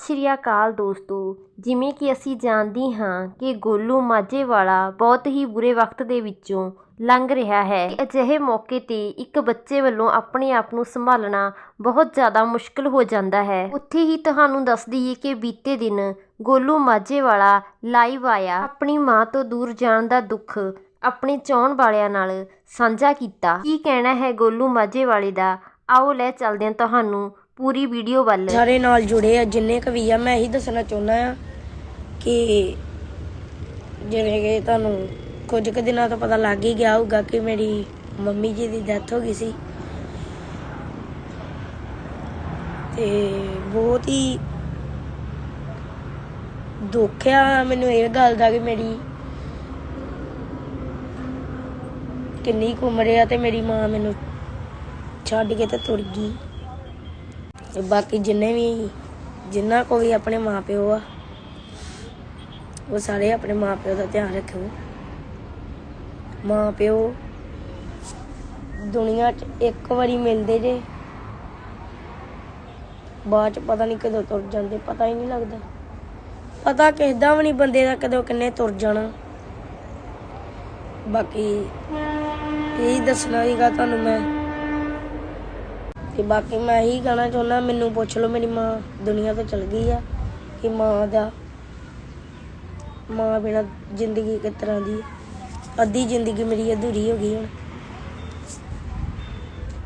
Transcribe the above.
ਸ਼੍ਰੀ ਅਕਾਲ ਦੋਸਤੋ। ਜਿਵੇਂ ਕਿ ਅਸੀਂ ਜਾਣਦੇ ਹਾਂ ਕਿ ਗੋਲੂ ਮਾਝੇ ਵਾਲਾ ਬਹੁਤ ਹੀ ਬੁਰੇ ਵਕਤ ਦੇ ਵਿੱਚੋਂ ਲੰਘ ਰਿਹਾ ਹੈ। ਅਜਿਹੇ ਮੌਕੇ ਤੇ ਇੱਕ ਬੱਚੇ ਵੱਲੋਂ ਆਪਣੇ ਆਪ ਨੂੰ ਸੰਭਾਲਣਾ ਬਹੁਤ ਜ਼ਿਆਦਾ ਮੁਸ਼ਕਲ ਹੋ ਜਾਂਦਾ ਹੈ। ਉੱਥੇ ਹੀ ਤੁਹਾਨੂੰ ਦੱਸ ਦਈਏ ਕਿ ਬੀਤੇ ਦਿਨ ਗੋਲੂ ਮਾਝੇ ਵਾਲਾ ਲਾਈਵ ਆਇਆ। ਆਪਣੀ ਮਾਂ ਤੋਂ ਦੂਰ ਜਾਣ ਦਾ ਦੁੱਖ ਆਪਣੇ ਚਾਹਣ ਵਾਲਿਆਂ ਨਾਲ ਸਾਂਝਾ ਕੀਤਾ। ਕੀ ਕਹਿਣਾ ਹੈ ਗੋਲੂ ਮਾਝੇ ਵਾਲੇ ਦਾ? ਆਓ ਲੈ ਚੱਲਦੇ ਹਾਂ ਤੁਹਾਨੂੰ ਪੂਰੀ ਵੀਡੀਓ ਵੱਲ। ਸਾਰੇ ਨਾਲ ਜੁੜੇ ਆ, ਜਿੰਨੇ ਕੁ ਆ, ਮੈਂ ਇਹੀ ਦੱਸਣਾ ਚਾਹੁੰਦਾ ਆ ਕਿ ਜਿਵੇਂ ਕਿ ਤੁਹਾਨੂੰ ਕੁਝ ਕੁ ਦਿਨਾਂ ਤੋਂ ਪਤਾ ਲੱਗ ਹੀ ਗਿਆ ਹੋਊਗਾ ਕਿ ਮੇਰੀ ਮੰਮੀ ਜੀ ਦੀ ਡੈਥ ਹੋ ਗਈ ਸੀ। ਤੇ ਬਹੁਤ ਹੀ ਦੁੱਖ ਆ, ਮੈਨੂੰ ਇਹ ਗੱਲ ਦਾ ਕਿ ਮੇਰੀ ਕਿੰਨੀ ਕੁ ਉਮਰ ਆ ਤੇ ਮੇਰੀ ਮਾਂ ਮੈਨੂੰ ਛੱਡ ਕੇ ਤੇ ਤੁਰ ਗਈ। ਤੇ ਬਾਕੀ ਜਿੰਨੇ ਵੀ, ਜਿੰਨਾ ਕੋ ਵੀ ਆਪਣੇ ਮਾਪਿਓ ਆ, ਉਹ ਸਾਰੇ ਆਪਣੇ ਮਾਪਿਓ ਦਾ ਧਿਆਨ ਰੱਖੋ ਮਾਪਿਓ ਦੁਨੀਆ 'ਚ ਇੱਕ ਵਾਰੀ ਮਿਲਦੇ ਜੇ, ਬਾਅਦ 'ਚ ਪਤਾ ਨਹੀਂ ਕਦੋਂ ਤੁਰ ਜਾਂਦੇ, ਪਤਾ ਹੀ ਨਹੀਂ ਲੱਗਦਾ। ਪਤਾ ਕਿਸ ਦਾ ਵੀ ਨਹੀਂ ਬੰਦੇ ਦਾ ਕਦੋਂ ਕਿੰਨੇ ਤੁਰ ਜਾਣਾ। ਬਾਕੀ ਇਹ ਦੱਸਣਾ ਸੀਗਾ ਤੁਹਾਨੂੰ ਮੈਂ ਤੇ ਬਾਕੀ ਮੈਂ ਇਹੀ ਕਹਿਣਾ ਚਾਹੁੰਦਾ, ਮੈਨੂੰ ਪੁੱਛ ਲਓ ਮੇਰੀ ਮਾਂ, ਦੁਨੀਆ ਤੋਂ ਚਲ ਗਈ ਆ ਕਿ ਮਾਂ ਦਾ, ਮਾਂ ਬਿਨਾ ਜ਼ਿੰਦਗੀ ਕਿਸ ਤਰ੍ਹਾਂ ਦੀ ਅੱਧੀ ਜ਼ਿੰਦਗੀ ਮੇਰੀ ਅਧੂਰੀ ਹੋ ਗਈ ਹੁਣ।